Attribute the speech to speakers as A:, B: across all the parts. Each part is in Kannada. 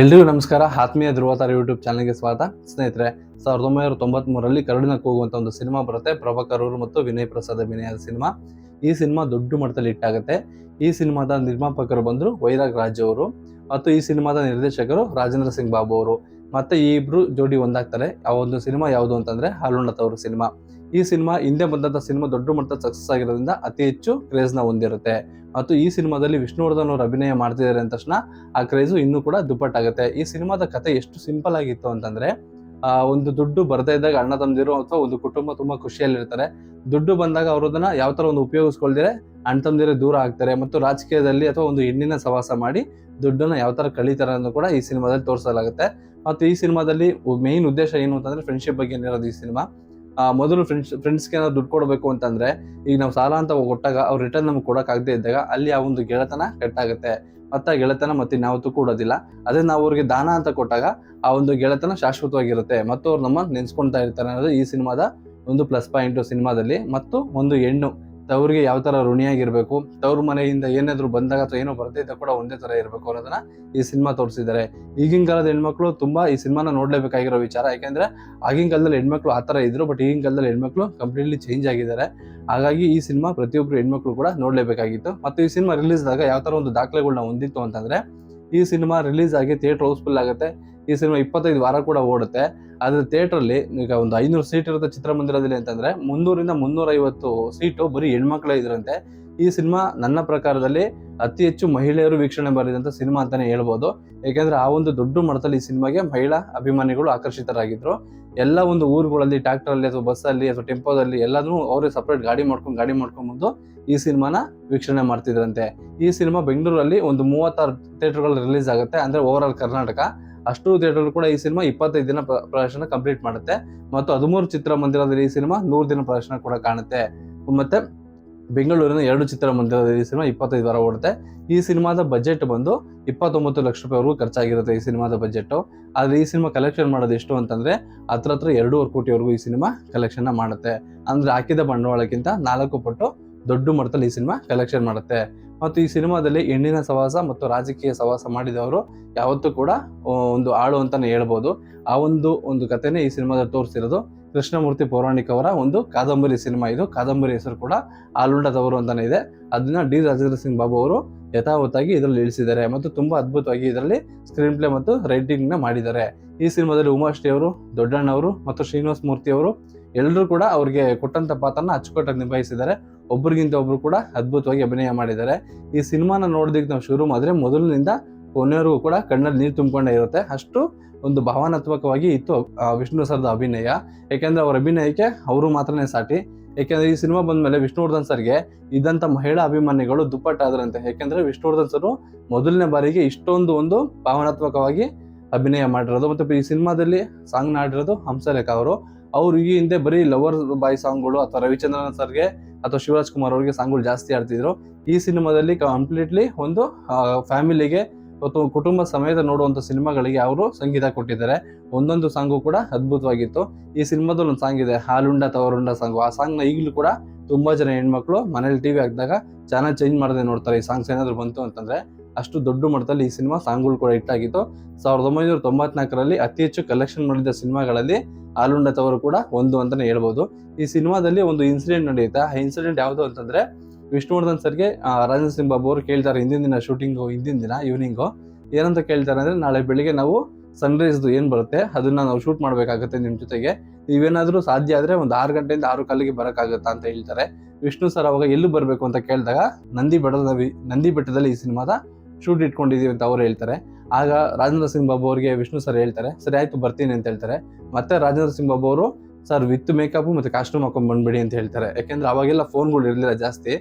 A: ಎಲ್ರಿಗೂ ನಮಸ್ಕಾರ. ಆತ್ಮೀಯ ಧ್ರುವತಾರ ಯೂಟ್ಯೂಬ್ ಚಾನಲ್ಗೆ ಸ್ವಾಗತ. ಸ್ನೇಹಿತರೆ, ಸಾವಿರದ ಒಂಬೈನೂರ ತೊಂಬತ್ತ್ ಮೂರರಲ್ಲಿ ಕರುಡಿನ ಕೂಗುವಂತ ಒಂದು ಸಿನಿಮಾ ಬರುತ್ತೆ. ಪ್ರಭಾಕರ್ ಅವರು ಮತ್ತು ವಿನಯ್ ಪ್ರಸಾದ್ ಅಭಿನಯದ ಸಿನಿಮಾ. ಈ ಸಿನಿಮಾ ದೊಡ್ಡ ಮಟ್ಟದಲ್ಲಿ ಹಿಟ್ಟಾಗುತ್ತೆ ಈ ಸಿನಿಮಾದ ನಿರ್ಮಾಪಕರು ಬಂದರು ವೈರಾಗ್ ರಾಜ್ ಅವರು ಮತ್ತು ಈ ಸಿನಿಮಾದ ನಿರ್ದೇಶಕರು ರಾಜೇಂದ್ರ ಸಿಂಗ್ ಬಾಬು ಅವರು. ಮತ್ತೆ ಈ ಇಬ್ರು ಜೋಡಿ ಒಂದಾಗ್ತಾರೆ. ಆ ಒಂದು ಸಿನಿಮಾ ಯಾವುದು ಅಂತಂದ್ರೆ ಹಾಲುಣ್ಣತ್ ಅವರ ಸಿನಿಮಾ. ಈ ಸಿನಿಮಾ ಹಿಂದೆ ಬಂದಂತ ಸಿನಿಮಾ ದೊಡ್ಡ ಮಟ್ಟದ ಸಕ್ಸಸ್ ಆಗಿರೋದ್ರಿಂದ ಅತಿ ಹೆಚ್ಚು ಕ್ರೇಜ್ನ ಹೊಂದಿರುತ್ತೆ. ಮತ್ತು ಈ ಸಿನಿಮಾದಲ್ಲಿ ವಿಷ್ಣುವರ್ಧನ್ ಅವರು ಅಭಿನಯ ಮಾಡ್ತಿದ್ದಾರೆ ಅಂದ ತಕ್ಷಣ ಆ ಕ್ರೇಜು ಇನ್ನೂ ಕೂಡ ದುಪ್ಪಟ್ಟಾಗುತ್ತೆ. ಈ ಸಿನಿಮಾದ ಕತೆ ಎಷ್ಟು ಸಿಂಪಲ್ ಆಗಿತ್ತು ಅಂತಂದ್ರೆ ಒಂದು ದುಡ್ಡು ಬರ್ತಾ ಇದ್ದಾಗ ಅಣ್ಣ ತಮ್ಮದಿರು ಅಥವಾ ಒಂದು ಕುಟುಂಬ ತುಂಬಾ ಖುಷಿಯಲ್ಲಿರ್ತಾರೆ. ದುಡ್ಡು ಬಂದಾಗ ಅವರು ಅದನ್ನ ಯಾವ ಥರ ಒಂದು ಉಪಯೋಗಿಸ್ಕೊಳ್ದಿರೆ ಅಣ್ಣ ತಮ್ಮದಿರೇ ದೂರ ಆಗ್ತಾರೆ ಮತ್ತು ರಾಜಕೀಯದಲ್ಲಿ ಅಥವಾ ಒಂದು ಹೆಣ್ಣಿನ ಸವಾಸ ಮಾಡಿ ದುಡ್ಡನ್ನ ಯಾವ ಥರ ಕಳೀತಾರೆ ಅನ್ನೋ ಕೂಡ ಈ ಸಿನಿಮಾದಲ್ಲಿ ತೋರಿಸಲಾಗುತ್ತೆ. ಮತ್ತು ಈ ಸಿನಿಮಾದಲ್ಲಿ ಮೇನ್ ಉದ್ದೇಶ ಏನು ಅಂತಂದ್ರೆ ಫ್ರೆಂಡ್ಶಿಪ್ ಬಗ್ಗೆ ಏನಿರೋದು ಈ ಸಿನಿಮಾ? ಮೊದಲು ಫ್ರೆಂಡ್ಸ್ ಫ್ರೆಂಡ್ಸ್ಗೆ ಏನಾದ್ರು ದುಡ್ಡು ಕೊಡಬೇಕು ಅಂತಂದ್ರೆ, ಈಗ ನಾವು ಸಾಲ ಅಂತ ಕೊಟ್ಟಾಗ ಅವ್ರು ರಿಟರ್ನ್ ನಮ್ಗೆ ಕೊಡೋಕ್ಕಾಗದೇ ಇದ್ದಾಗ ಅಲ್ಲಿ ಆ ಒಂದು ಗೆಳೆತನ ಕಟ್ಟಾಗುತ್ತೆ. ಮತ್ತೆ ಆ ಗೆಳೆತನ ಮತ್ತೆ ಇನ್ಯಾವತ್ತೂ ಕೊಡೋದಿಲ್ಲ. ಅದೇ ನಾವು ಅವ್ರಿಗೆ ದಾನ ಅಂತ ಕೊಟ್ಟಾಗ ಆ ಒಂದು ಗೆಳೆತನ ಶಾಶ್ವತವಾಗಿರುತ್ತೆ. ಮತ್ತು ಅವ್ರು ನಮ್ಮ ನೆನೆಸ್ಕೊಳ್ತಾ ಇರ್ತಾರೆ ಅನ್ನೋದು ಈ ಸಿನಿಮಾದ ಒಂದು ಪ್ಲಸ್ ಪಾಯಿಂಟ್ ಸಿನಿಮಾದಲ್ಲಿ. ಮತ್ತು ಒಂದು ಹೆಣ್ಣು ತವ್ರಿಗೆ ಯಾವ ಥರ ಋಣಿಯಾಗಿರಬೇಕು, ತವ್ರ ಮನೆಯಿಂದ ಏನಾದರೂ ಬಂದಾಗ ಅಥವಾ ಏನೋ ಬರ್ತೈತ ಕೂಡ ಒಂದೇ ತರ ಇರಬೇಕು ಅನ್ನೋದನ್ನ ಈ ಸಿನಿಮಾ ತೋರಿಸಿದ್ದಾರೆ. ಈಗಿನ ಕಾಲದ ಹೆಣ್ಮಕ್ಳು ತುಂಬಾ ಈ ಸಿನಿಮಾನ ನೋಡ್ಲೇಬೇಕಾಗಿರೋ ವಿಚಾರ, ಯಾಕೆಂದರೆ ಆಗಿನ ಕಾಲದಲ್ಲಿ ಹೆಣ್ಮಕ್ಳು ಆ ಥರ ಇದ್ರು, ಬಟ್ ಈಗಿನ ಕಾಲದಲ್ಲಿ ಹೆಣ್ಮಕ್ಳು ಕಂಪ್ಲೀಟ್ಲಿ ಚೇಂಜ್ ಆಗಿದ್ದಾರೆ. ಹಾಗಾಗಿ ಈ ಸಿನಿಮಾ ಪ್ರತಿಯೊಬ್ಬರು ಹೆಣ್ಮಕ್ಳು ಕೂಡ ನೋಡಲೇಬೇಕಾಗಿತ್ತು. ಮತ್ತು ಈ ಸಿನಿಮಾ ರಿಲೀಸ್ ಆದಾಗ ಯಾವ ಥರ ಒಂದು ದಾಖಲೆಗಳನ್ನ ಹೊಂದಿತ್ತು ಅಂತಂದ್ರೆ, ಈ ಸಿನಿಮಾ ರಿಲೀಸ್ ಆಗಿ ಥಿಯೇಟರ್ ಹೌಸ್ಫುಲ್ ಆಗುತ್ತೆ. ಈ ಸಿನಿಮಾ ಇಪ್ಪತ್ತೈದು ವಾರ ಕೂಡ ಓಡುತ್ತೆ. ಆದ್ರೆ ಥಿಯೇಟ್ರಲ್ಲಿ ಈಗ ಒಂದು ಐನೂರು ಸೀಟ್ ಇರುತ್ತೆ ಚಿತ್ರಮಂದಿರದಲ್ಲಿ ಅಂತಂದ್ರೆ ಮುನ್ನೂರಿಂದ ಮುನ್ನೂರೈವತ್ತು ಸೀಟು ಬರೀ ಹೆಣ್ಮಕ್ಳೇ ಇದ್ರಂತೆ. ಈ ಸಿನಿಮಾ ನನ್ನ ಪ್ರಕಾರದಲ್ಲಿ ಅತಿ ಹೆಚ್ಚು ಮಹಿಳೆಯರು ವೀಕ್ಷಣೆ ಬರೆದಂತ ಸಿನಿಮಾ ಅಂತಾನೆ ಹೇಳ್ಬೋದು. ಯಾಕೆಂದ್ರೆ ಆ ಒಂದು ದೊಡ್ಡ ಮಟ್ಟದಲ್ಲಿ ಈ ಸಿನಿಮಾಗೆ ಮಹಿಳಾ ಅಭಿಮಾನಿಗಳು ಆಕರ್ಷಿತರಾಗಿದ್ರು. ಎಲ್ಲ ಒಂದು ಊರುಗಳಲ್ಲಿ ಟ್ರ್ಯಾಕ್ಟರ್ ಅಲ್ಲಿ ಅಥವಾ ಬಸ್ಸಲ್ಲಿ ಅಥವಾ ಟೆಂಪೋದಲ್ಲಿ ಎಲ್ಲಾನು ಅವರೇ ಸಪ್ರೇಟ್ ಗಾಡಿ ಮಾಡ್ಕೊಂಡು ಗಾಡಿ ಮಾಡ್ಕೊಂಡ್ ಬಂದು ಈ ಸಿನಿಮಾನ ವೀಕ್ಷಣೆ ಮಾಡ್ತಿದ್ರಂತೆ. ಈ ಸಿನಿಮಾ ಬೆಂಗಳೂರಲ್ಲಿ ಒಂದು ಮೂವತ್ತಾರು ಥಿಯೇಟರ್ಗಳು ರಿಲೀಸ್ ಆಗುತ್ತೆ. ಅಂದ್ರೆ ಓವರ್ ಆಲ್ ಕರ್ನಾಟಕ. ಅಷ್ಟು ಥಿಯೇಟರ್ ಕೂಡ ಈ ಸಿನಿಮಾ ಇಪ್ಪತ್ತೈದು ದಿನ ಪ್ರದರ್ಶನ ಕಂಪ್ಲೀಟ್ ಮಾಡುತ್ತೆ. ಮತ್ತು ಹದಿಮೂರು ಚಿತ್ರಮಂದಿರದಲ್ಲಿ ಈ ಸಿನಿಮಾ ನೂರು ದಿನ ಪ್ರದರ್ಶನ ಕೂಡ ಕಾಣುತ್ತೆ. ಮತ್ತೆ ಬೆಂಗಳೂರಿನ ಎರಡು ಚಿತ್ರಮಂದಿರದಲ್ಲಿ ಈ ಸಿನಿಮಾ ಇಪ್ಪತ್ತೈದು ವಾರ ಓಡುತ್ತೆ. ಈ ಸಿನಿಮಾದ ಬಜೆಟ್ ಬಂದು ಇಪ್ಪತ್ತೊಂಬತ್ತು ಲಕ್ಷ ರೂಪಾಯಿವರೆಗೂ ಖರ್ಚಾಗಿರುತ್ತೆ ಈ ಸಿನಿಮಾದ ಬಜೆಟ್ ಆದ್ರೆ ಈ ಸಿನಿಮಾ ಕಲೆಕ್ಷನ್ ಮಾಡೋದು ಎಷ್ಟು ಅಂತಂದ್ರೆ ಹತ್ರ ಹತ್ರ ಎರಡೂವರೆ ಕೋಟಿವರೆಗೂ ಈ ಸಿನಿಮಾ ಕಲೆಕ್ಷನ್ ಮಾಡುತ್ತೆ. ಅಂದ್ರೆ ಹಾಕಿದ ಬಂಡವಾಳಕ್ಕಿಂತ ನಾಲ್ಕು ಪಟ್ಟು ದೊಡ್ಡ ಮಟ್ಟದಲ್ಲಿ ಈ ಸಿನಿಮಾ ಕಲೆಕ್ಷನ್ ಮಾಡುತ್ತೆ. ಮತ್ತು ಈ ಸಿನಿಮಾದಲ್ಲಿ ಹೆಣ್ಣಿನ ಸವಾಸ ಮತ್ತು ರಾಜಕೀಯ ಸವಾಸ ಮಾಡಿದವರು ಯಾವತ್ತೂ ಕೂಡ ಒಂದು ಆಳು ಅಂತಲೇ ಹೇಳ್ಬೋದು. ಆ ಒಂದು ಒಂದು ಕಥೆನೇ ಈ ಸಿನಿಮಾದಲ್ಲಿ ತೋರಿಸಿರೋದು. ಕೃಷ್ಣಮೂರ್ತಿ ಪೌರಾಣಿಕ್ ಅವರ ಒಂದು ಕಾದಂಬರಿ ಸಿನಿಮಾ ಇದು. ಕಾದಂಬರಿ ಹೆಸರು ಕೂಡ ಆಲುಂಡದವರು ಅಂತಲೇ ಇದೆ. ಅದನ್ನ ಡಿ ರಾಜೇಂದ್ರ ಸಿಂಗ್ ಬಾಬು ಅವರು ಯಥಾವತ್ತಾಗಿ ಇದರಲ್ಲಿ ಇಳಿಸಿದ್ದಾರೆ ಮತ್ತು ತುಂಬಾ ಅದ್ಭುತವಾಗಿ ಇದರಲ್ಲಿ ಸ್ಕ್ರೀನ್ ಪ್ಲೇ ಮತ್ತು ರೈಟಿಂಗ್ನ ಮಾಡಿದ್ದಾರೆ. ಈ ಸಿನಿಮಾದಲ್ಲಿ ಉಮಾಶ್ರೀ ಅವರು ದೊಡ್ಡಣ್ಣವರು ಮತ್ತು ಶ್ರೀನಿವಾಸ ಮೂರ್ತಿ ಅವರು ಎಲ್ಲರೂ ಕೂಡ ಅವ್ರಿಗೆ ಕೊಟ್ಟಂತ ಪಾತ್ರನ ಅಚ್ಚುಕಟ್ಟಾಗಿ ನಿಭಾಯಿಸಿದ್ದಾರೆ. ಒಬ್ರಿಗಿಂತ ಒಬ್ರು ಕೂಡ ಅದ್ಭುತವಾಗಿ ಅಭಿನಯ ಮಾಡಿದ್ದಾರೆ. ಈ ಸಿನಿಮಾನ ನೋಡೋದಕ್ಕೆ ನಾವು ಶುರು ಮಾಡಿದ್ರೆ ಮೊದಲಿನಿಂದ ಕೊನೆಯವರೆಗೂ ಕೂಡ ಕಣ್ಣಲ್ಲಿ ನೀರು ತುಂಬಿಕೊಂಡೇ ಇರುತ್ತೆ. ಅಷ್ಟು ಒಂದು ಭಾವನಾತ್ಮಕವಾಗಿ ಇತ್ತು ವಿಷ್ಣು ಸರ್ದ ಅಭಿನಯ. ಯಾಕೆಂದ್ರೆ ಅವರ ಅಭಿನಯಕ್ಕೆ ಅವರು ಮಾತ್ರನೇ ಸಾಟಿ. ಯಾಕೆಂದ್ರೆ ಈ ಸಿನಿಮಾ ಬಂದ್ಮೇಲೆ ವಿಷ್ಣುವರ್ಧನ್ ಸರ್ಗೆ ಇದ್ದಂತ ಮಹಿಳಾ ಅಭಿಮಾನಿಗಳು ದುಪ್ಪಟ್ಟಾದ್ರಂತೆ. ಯಾಕೆಂದ್ರೆ ವಿಷ್ಣುವರ್ಧನ್ ಸರ್ ಮೊದಲನೇ ಬಾರಿಗೆ ಇಷ್ಟೊಂದು ಒಂದು ಭಾವನಾತ್ಮಕವಾಗಿ ಅಭಿನಯ ಮಾಡಿರೋದು. ಮತ್ತೆ ಈ ಸಿನಿಮಾದಲ್ಲಿ ಸಾಂಗ್ ನಾಡಿರೋದು ಹಂಸಲೇಖ ಅವರು. ಅವ್ರು ಈ ಹಿಂದೆ ಬರೀ ಲವರ್ ಬಾಯ್ ಸಾಂಗ್ಗಳು ಅಥವಾ ರವಿಚಂದ್ರನ್ ಸರ್ಗೆ ಅಥವಾ ಶಿವರಾಜ್ ಕುಮಾರ್ ಅವ್ರಿಗೆ ಸಾಂಗ್ಗಳು ಜಾಸ್ತಿ ಆಡ್ತಿದ್ರು. ಈ ಸಿನಿಮಾದಲ್ಲಿ ಕಂಪ್ಲೀಟ್ಲಿ ಒಂದು ಫ್ಯಾಮಿಲಿಗೆ ಅಥವಾ ಕುಟುಂಬ ಸಮೇತ ನೋಡುವಂತ ಸಿನಿಮಾಗಳಿಗೆ ಅವರು ಸಂಗೀತ ಕೊಟ್ಟಿದ್ದಾರೆ. ಒಂದೊಂದು ಸಾಂಗು ಕೂಡ ಅದ್ಭುತವಾಗಿತ್ತು. ಈ ಸಿನಿಮಾದಲ್ಲಿ ಒಂದು ಸಾಂಗ್ ಇದೆ, ಹಾಲುಂಡ ತವರುಂಡ ಸಾಂಗು ಆ ಸಾಂಗ್ನ ಈಗಲೂ ಕೂಡ ತುಂಬಾ ಜನ ಹೆಣ್ಮಕ್ಳು ಮನೇಲಿ ಟಿವಿ ಹಾಕಿದಾಗ ಚಾನಲ್ ಚೇಂಜ್ ಮಾಡದೆ ನೋಡ್ತಾರೆ. ಈ ಸಾಂಗ್ಸ್ ಏನಾದರೂ ಬಂತು ಅಂತಂದ್ರೆ ಅಷ್ಟು ದೊಡ್ಡ ಮಟ್ಟದಲ್ಲಿ ಈ ಸಿನಿಮಾ ಸಾಂಗ್ಗಳು ಕೂಡ ಇಟ್ಟಾಗಿತ್ತು ಸಾವಿರದ ಒಂಬೈನೂರ ತೊಂಬತ್ನಾಲ್ಕರಲ್ಲಿ ಅತಿ ಹೆಚ್ಚು ಕಲೆಕ್ಷನ್ ಮಾಡಿದ ಸಿನಿಮಾಗಳಲ್ಲಿ ಆಲುಂಡ ತವರು ಕೂಡ ಒಂದು ಅಂತಲೇ ಹೇಳ್ಬೋದು. ಈ ಸಿನಿಮಾದಲ್ಲಿ ಒಂದು ಇನ್ಸಿಡೆಂಟ್ ನಡೆಯುತ್ತೆ. ಆ ಇನ್ಸಿಡೆಂಟ್ ಯಾವುದು ಅಂತಂದ್ರೆ ವಿಷ್ಣುವರ್ಧನ್ ಸರ್ಗೆ ರಾಜೇಂದ್ರ ಸಿಂಗ್ ಬಾಬು ಅವರು ಕೇಳ್ತಾರೆ ಹಿಂದಿನ ದಿನ ಶೂಟಿಂಗು ಹಿಂದಿನ ದಿನ ಈವ್ನಿಂಗು ಏನಂತ ಕೇಳ್ತಾರೆ ಅಂದ್ರೆ ನಾಳೆ ಬೆಳಿಗ್ಗೆ ನಾವು ಸನ್ರೈಸ್ದು ಏನು ಬರುತ್ತೆ ಅದನ್ನ ನಾವು ಶೂಟ್ ಮಾಡಬೇಕಾಗುತ್ತೆ ನಿಮ್ಮ ಜೊತೆಗೆ. ನೀವೇನಾದರೂ ಸಾಧ್ಯ ಆದರೆ ಒಂದು ಆರು ಗಂಟೆಯಿಂದ ಆರು ಕಾಲಿಗೆ ಬರೋಕ್ಕಾಗುತ್ತಾ ಅಂತ ಹೇಳ್ತಾರೆ. ವಿಷ್ಣು ಸರ್ ಅವಾಗ ಎಲ್ಲೂ ಬರಬೇಕು ಅಂತ ಕೇಳಿದಾಗ ನಂದಿ ಬೆಟ್ಟದ ನಂದಿ ಬೆಟ್ಟದಲ್ಲಿ ಈ ಸಿನಿಮಾದ ಶೂಟ್ ಇಟ್ಕೊಂಡಿದೀವಿ ಅಂತ ಅವ್ರು ಹೇಳ್ತಾರೆ. ಆಗ ರಾಜೇಂದ್ರ ಸಿಂಗ್ ಬಾಬು ಅವರಿಗೆ ವಿಷ್ಣು ಸರ್ ಹೇಳ್ತಾರೆ, ಸರಿ ಆಯ್ತು, ಬರ್ತೀನಿ ಅಂತ ಹೇಳ್ತಾರೆ. ಮತ್ತೆ ರಾಜೇಂದ್ರ ಸಿಂಗ್ ಬಾಬು ಅವರು, ಸರ್, ವಿತ್ ಮೇಕಪ್ ಮತ್ತೆ ಕಾಸ್ಟ್ಯೂಮ್ ಹಾಕೊಂಡು ಬಂದ್ಬಿಡಿ ಅಂತ ಹೇಳ್ತಾರೆ. ಯಾಕೆಂದ್ರೆ ಅವಾಗೆಲ್ಲ ಫೋನ್ಗಳು ಇರಲಿಲ್ಲ ಜಾಸ್ತಿ.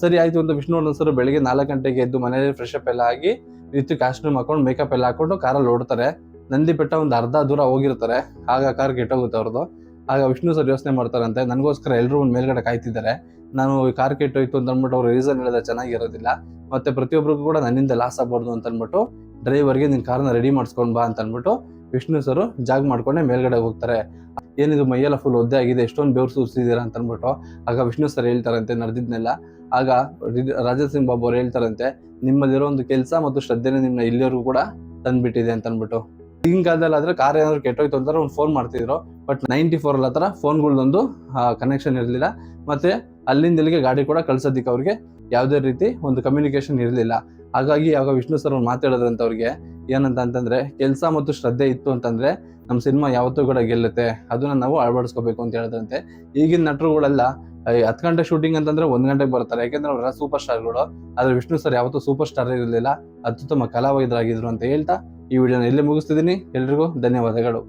A: ಸರಿ ಆಯ್ತು ಅಂತ ವಿಷ್ಣುವರ್ಧನ್ ಸರ್ ಬೆಳಿಗ್ಗೆ ನಾಲ್ಕು ಗಂಟೆಗೆ ಎದ್ದು ಮನೆಯಲ್ಲಿ ಫ್ರೆಶ್ ಅಪ್ ಎಲ್ಲ ಆಗಿ, ವಿತ್ ಕಾಸ್ಟ್ಯೂಮ್ ಹಾಕೊಂಡು ಮೇಕಪ್ ಎಲ್ಲ ಹಾಕೊಂಡು ಕಾರಲ್ಲಿ ಓಡ್ತಾರೆ. ನಂದಿ ಬೆಟ್ಟ ಒಂದು ಅರ್ಧ ದೂರ ಹೋಗಿರ್ತಾರೆ. ಆಗ ಕಾರ್ ಕೆಟ್ಟೋಗುತ್ತೆ ಅವ್ರದ್ದು ಆಗ ವಿಷ್ಣು ಸರ್ ಯೋಚನೆ ಮಾಡ್ತಾರಂತೆ, ನನಗೋಸ್ಕರ ಎಲ್ಲರೂ ಒಂದು ಮೇಲ್ಗಡೆ ಕಾಯ್ತಿದ್ದಾರೆ. ನಾನು ಕಾರ್ ಕೆಟ್ಟೋಯ್ತು ಅಂತ ಅಂದ್ಬಿಟ್ಟು ಅವ್ರು ರೀಸನ್ ಹೇಳಿದ್ರೆ ಚೆನ್ನಾಗಿರೋದಿಲ್ಲ. ಮತ್ತೆ ಪ್ರತಿಯೊಬ್ಬರಿಗೂ ಕೂಡ ನನ್ನಿಂದ ಲಾಸ್ ಆಗ್ಬಾರ್ದು ಅಂತ ಅಂದ್ಬಿಟ್ಟು ಡ್ರೈವರ್ಗೆ ನಿನ್ ಕಾರ್ನ ರೆಡಿ ಮಾಡ್ಸ್ಕೊಂಡು ಬಾ ಅಂತ ವಿಷ್ಣು ಸರ್ ಜಾಗ್ ಮಾಡ್ಕೊಂಡೆ ಮೇಲ್ಗಡೆ ಹೋಗ್ತಾರೆ. ಏನಿದು ಮೈಯೆಲ್ಲ ಫುಲ್ ಒದ್ದೆ ಆಗಿದೆ, ಎಷ್ಟೊಂದು ಬೆವರು ಸೂರಿಸಿದೀರಾ ಅಂತ ಅಂದ್ಬಿಟ್ಟು ಆಗ ವಿಷ್ಣು ಸರ್ ಹೇಳ್ತಾರಂತೆ ನಡೆದಿದ್ನೆಲ್ಲ. ಆಗ ರಾಜಾ ಸಿಂಗ್ ಬಾಬು ಅವ್ರು ಹೇಳ್ತಾರಂತೆ, ನಿಮ್ಮಲ್ಲಿರೋ ಒಂದು ಕೆಲಸ ಮತ್ತು ಶ್ರದ್ಧೆನೇ ನಿಮ್ಮ ಇಲ್ಲಿವರೆಗೂ ಕೂಡ ತಂದ್ಬಿಟ್ಟಿದೆ ಅಂತ ಈಗಿನ ಕಾಲದಲ್ಲಿ ಆದರೆ ಕಾರ್ ಏನಾದ್ರು ಕೆಟ್ಟೋಯ್ತು ಅಂತಾರೆ ಒಂದು ಫೋನ್ ಮಾಡ್ತಿದ್ರು ಬಟ್ ನೈಂಟಿ ಫೋರ್ ಥರ ಫೋನ್ಗಳ್ದೊಂದು ಕನೆಕ್ಷನ್ ಇರಲಿಲ್ಲ. ಮತ್ತೆ ಅಲ್ಲಿಂದ ಇಲ್ಲಿಗೆ ಗಾಡಿ ಕೂಡ ಕಳ್ಸೋದಿಕ್ಕೆ ಅವ್ರಿಗೆ ಯಾವುದೇ ರೀತಿ ಒಂದು ಕಮ್ಯುನಿಕೇಶನ್ ಇರಲಿಲ್ಲ. ಹಾಗಾಗಿ ಯಾವಾಗ ವಿಷ್ಣು ಸರ್ ಅವ್ರು ಮಾತಾಡಿದ್ರಂತ ಅವ್ರಿಗೆ ಏನಂತ ಅಂತಂದ್ರೆ, ಕೆಲಸ ಮತ್ತು ಶ್ರದ್ಧೆ ಇತ್ತು ಅಂತಂದ್ರೆ ನಮ್ಮ ಸಿನಿಮಾ ಯಾವತ್ತೂ ಕೂಡ ಗೆಲ್ಲುತ್ತೆ, ಅದನ್ನ ನಾವು ಅಳವಡಿಸ್ಕೋಬೇಕು ಅಂತ ಹೇಳಿದ್ರಂತೆ. ಈಗಿನ ನಟರುಗಳೆಲ್ಲ ಹತ್ತು ಗಂಟೆ ಶೂಟಿಂಗ್ ಅಂತಂದ್ರೆ ಒಂದ್ ಗಂಟೆಗೆ ಬರ್ತಾರೆ. ಯಾಕೆಂದ್ರೆ ಅವರೆಲ್ಲ ಸೂಪರ್ ಸ್ಟಾರ್ಗಳು ಆದ್ರೆ ವಿಷ್ಣು ಸರ್ ಯಾವತ್ತೂ ಸೂಪರ್ ಸ್ಟಾರ್ ಇರಲಿಲ್ಲ, ಅತ್ಯುತ್ತಮ ಕಲಾವಿದರಾಗಿದ್ರು ಅಂತ ಹೇಳ್ತಾ ಈ ವಿಡಿಯೋನ ಇಲ್ಲಿ ಮುಗಿಸ್ತಿದ್ದೀನಿ. ಎಲ್ರಿಗೂ ಧನ್ಯವಾದಗಳು.